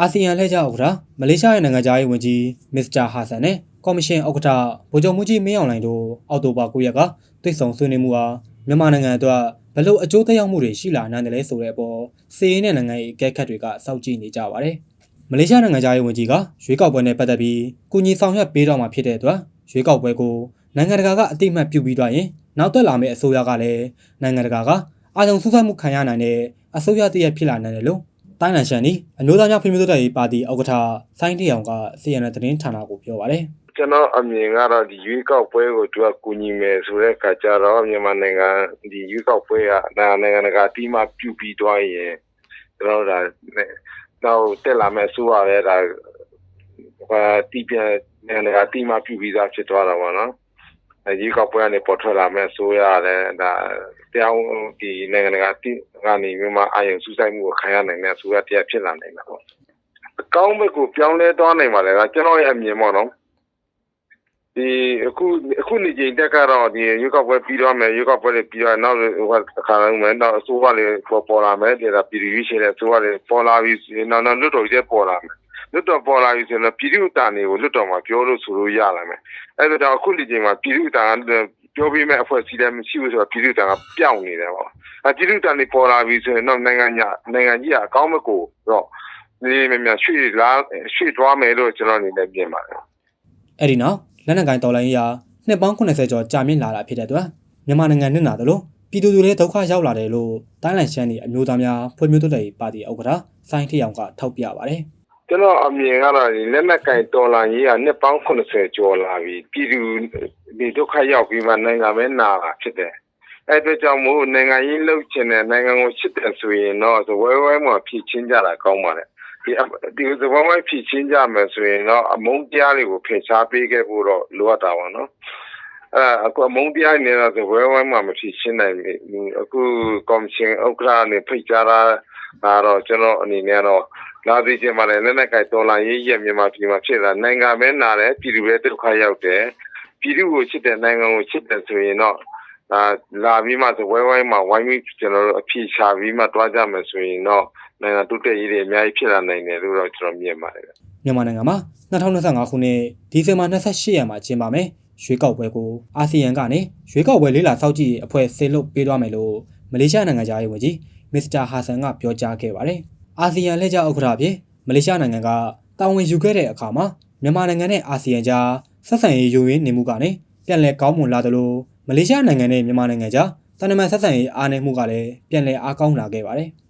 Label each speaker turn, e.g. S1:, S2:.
S1: အာဆီယံလှည့်ကျဥက္ကဋ္ဌမလေးရှားရဲ့နိုင်ငံသားရေးဝန်ကြီးမစ္စတာဟာဆန်နဲ့ကော်မရှင်ဥက္ကဋ္ဌဗိုလ်ချုပ်မှုကြီးမင်းအောင်လှိုင်တို့အောက်တိုဘာ9ရက်ကတွေ့ဆုံဆွေးနွေးမှုဟာမြန်မာနိုင်ငံအတွက်ဘယ်လို့အကျိုးသက်ရောက်မှုတွေရှိလာနိုင်တယ်လဲဆိုတဲ့အပေါ်စီးရင်တဲ့နိုင်ငံရေးအကဲခတ်တွေကစောင့်ကြည့်နေကြပါတယ်။မလေးရှားနိုင်ငံသားရေးဝန်ကြီးကရွေးကောက်ပွဲနဲ့ပတ်သက်ပြီးကုညီဆောင်ရွက်ပေးတော့မှာဖြစ်တဲ့အတွက်ရွေးကောက်ပွဲကိုနိုင်ငံတကာကအတိအမှတ်ပြုပြီးတော့ရင်နောက်တက်လာမယ့်အစိုးရကလည်းနိုင်ငံတကာကအာရုံစူးစိုက်မှုခံရနိုင်တဲ့အစိုးရတရက်ဖြစ်လာနိုင်တယ်လို့ တိုင်းလန်ရှန်နီအမျိုးသားများဖွံ့ဖြိုးတိုးတက်ရေးပါတီဥက္ကဋ္ဌဆိုင်းတရောင်က CNN သတင်းဌာနကိုပြောပါတယ်
S2: ကျွန်တော်အမြင်ကတော့ဒီရွေးကောက်ပွဲကိုသူကကူညီမယ်ဆိုတဲ့အခါကျတော့မြန်မာနိုင်ငံဒီရွေးကောက်ပွဲကနိုင်ငံနိုင်ငံတကာအတိအမပြုပြီးသွားရင်ကျွန်တော်တို့ဒါနဲ့တော့တက်လာမဲ့ဆိုရလဲဒါဟာတီးပြန်နိုင်ငံတကာအတိအမပြုပြီးသားဖြစ်သွားတာပေါ့နော်အဲ ရွေးကောက်ပွဲကနေပေါ်ထွက်လာမဲ့ဆိုရလဲဒါတရားဝင်ဒီနိုင်ငံတကာအတိကနေမြန်မာအာရုံစူးစိုက်မှုကိုခံရနိုင်တဲ့ဆိုရတရားဖြစ်လာနိုင်တာပေါ့အကောင်းဘက်ကိုပြောင်းလဲသွားနိုင်ပါလေကကျွန်တော်ရဲ့အမြင်ပေါ့နော်ဒီအခုအခုနေချိန်တက်ကတော့ဒီရွေးကောက်ပွဲပြီးတော့မယ်ရွေးကောက်ပွဲတွေပြီးတော့နောက်ဟိုအခါလုံးမယ်နောက်အစိုးရလေးပေါ်ပေါ်လာမယ်ဒါပြည်သူ့ရေးရှိတဲ့အစိုးရလေးပေါ်လာပြီးနောက်နောက်လွတ်တော်ကြီးပေါ်လာမယ် လွတ်တော်ပေါ်လာပြီးဆိုတော့ပြည်သူ့တာနေကိုလွတ်တော်မှာပြောလို့ဆိုလို့ရလာမယ်အဲ့ဒါတော့အခုနေချိန်မှာပြည်သူ့တာပြောပြီးမဲ့အဖွဲ့အစည်းလည်းမရှိဘူးဆိုတော့ပြည်သူ့တာကပြောင်းနေတယ်ပေါ့အပြည်သူ့တာနေပေါ်လာပြီးဆိုရင်တော့နိုင်ငံညာနိုင်ငံကြီးကအကောင်းမကိုတော့ဒီမြမြရွှေ့လာရွှေ့သွားမယ်လို့ကျွန်တော်အနေနဲ့ပြင်ပါတယ်။
S1: အဲ့ဒီနောက်လက်နက်ကိုင်တော်လိုင်းရာနှစ်ပေါင်း80ကျော်ကြာမြင့်လာတာဖြစ်တဲ့အတွက်မြန်မာနိုင်ငံနဲ့နာတယ်လို့ပြည်သူတွေလည်းဒုက္ခရောက်လာတယ်လို့တိုင်းလန်ရှန်နီအမျိုးသားများဖွံ့ဖြိုးတိုးတက်ရေးပါတီဥက္ကဋ္ဌဆိုင်းတရောင်ကထောက်ပြပါတယ်
S2: ကျွန်တော်အမြင်ကတော့ဒီလက်နက်ကင်တော်လာရေးကနှစ်ပေါင်း80ကျော်လာပြီပြည်သူဒီဒုက္ခရောက်ပြီးမှနိုင်ငံပဲနာတာဖြစ်တယ်အဲ့အတွက်ကြောင့်မို့နိုင်ငံရေးလှုပ်ချင်တဲ့နိုင်ငံကိုချစ်တယ်ဆိုရင်တော့သဝဲဝဲမှာဖြည့်ချင်းကြတာကောင်းပါတယ်ဒီဒီသဝဲဝဲဖြည့်ချင်းကြမယ်ဆိုရင်တော့အမုန်းတရားတွေကိုဖယ်ရှားပေးခဲ့ဖို့တော့လိုအပ်တာပါနော်အဲအခုအမုန်းတရားနေတော့သဝဲဝဲမှာမဖြည့်ချင်းနိုင်ဘူးအခုကော်မရှင်ဥက္ကဋ္ဌနဲ့ဖိတ်ကြားတာ ကတော့ကျွန်တော်အနေနဲ့တော့လာသေးခြင်းမှာလည်းလက်နက်ကင်တော်လာရေးရမြန်မာပြည်မှာဖြစ်တာနိုင်ငံပဲနာတယ်ပြည်သူပဲဒုက္ခရောက်တယ်ပြည်သူကိုချစ်တဲ့နိုင်ငံကိုချစ်တယ်ဆိုရင်တော့အာလာပြီးမှဆိုဝိုင်းဝိုင်းမှာဝိုင်းပြီးကျွန်တော်တို့အဖြေရှာပြီးမှတွားကြမယ်ဆိုရင်တော့နိုင်ငံတိုးတက်ရေးတွေအများကြီးဖြစ်လာနိုင်တယ်လို့တော့ကျွန်တော်မြင်ပါတယ်။
S1: မြန်မာနိုင်ငံမှာ2025ခုနှစ်ဒီဇင်ဘာ28ရက်မှာကျင်းပမယ်ရွေးကောက်ပွဲကိုအာဆီယံကနေရွေးကောက်ပွဲလေးလာစောင့်ကြည့်ရေးအဖွဲ့ဆေလွတ်ပေးသွားမယ်လို့မလေးရှားနိုင်ငံသားရေးဝန်ကြီး မစ္စတာဟာဆန်ကပြောကြားခဲ့ပါတယ်။အာဆီယံလက်ကျဥက္ကဋ္ဌအဖြစ်မလေးရှားနိုင်ငံကတာဝန်ယူခဲ့တဲ့အခါမှာမြန်မာနိုင်ငံနဲ့အာဆီယံကြားဆက်ဆံရေးယူရင်းနေမှုကနေပြန်လည်ကောင်းမွန်လာသလိုမလေးရှားနိုင်ငံနဲ့မြန်မာနိုင်ငံကြားတန်တမန်ဆက်ဆံရေးအားနည်းမှုကလည်းပြန်လည်အားကောင်းလာခဲ့ပါတယ်။